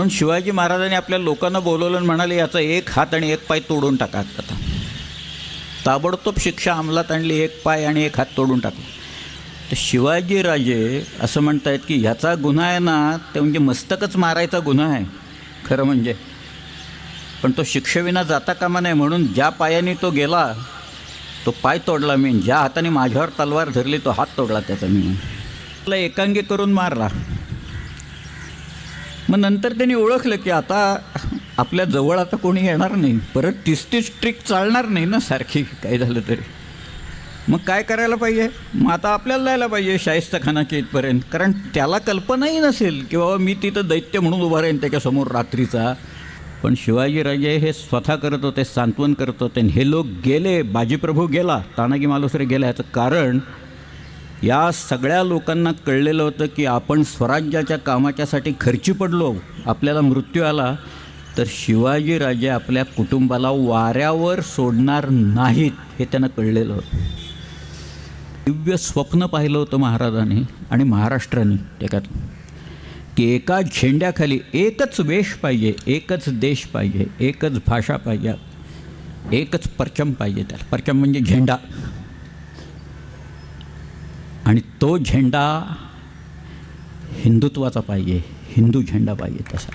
म्हणून शिवाजी महाराजांनी आपल्या लोकांना बोलवलं आणि म्हणाले याचा एक हात आणि एक पाय तोडून टाका आता. ताबडतोब शिक्षा अंमलात आणली एक पाय आणि एक हात तोडून टाकला. तर शिवाजीराजे असं म्हणतायत की ह्याचा गुन्हा आहे ना ते म्हणजे मस्तकच मारायचा गुन्हा आहे. खरं म्हणजे. पण तो शिक्षेविना जाता कामा नाही म्हणून ज्या पायाने तो गेला तो पाय तोडला मी. ज्या हाताने माझ्यावर तलवार धरली तो हात तोडला त्याचा मी. एकांगी करून मारला. मग नंतर त्यांनी ओळखलं की आता आपल्या जवळ आता कोणी येणार नाही. परत तीस तीस ट्रिक चालणार नाही ना सारखी काय झालं तरी. मग काय करायला पाहिजे? मग आता आपल्याला जायला पाहिजे शाहिस्ताखानाच्या इथपर्यंत. कारण त्याला कल्पनाही नसेल की बाबा मी तिथं दैत्य म्हणून उभा राहीन त्याच्यासमोर रात्रीचा. पण शिवाजीराजे हे स्वतः करत होते सांत्वन करत होते. आणि हे लोक गेले बाजीप्रभू गेला तानाजी मालुसरे गेला. याचं कारण या सगळ्या लोकांना कळलेलं होतं की आपण स्वराज्याच्या कामाच्यासाठी खर्ची पडलो. आपल्याला मृत्यू आला. तर शिवाजीराजे आपल्या कुटुंबाला वाऱ्यावर सोडणार नाहीत हे त्यांना कळलेलं होतं. दिव्य स्वप्न पाहिलं होतं महाराजांनी आणि महाराष्ट्राने त्याच्यात की एका झेंड्याखाली एकच वेश पाहिजे एकच देश पाहिजे एकच भाषा पाहिजे एकच परचम पाहिजे त्याला. परचम म्हणजे झेंडा. आणि तो झेंडा हिंदुत्वाचा पाहिजे हिंदू झेंडा पाहिजे तसा.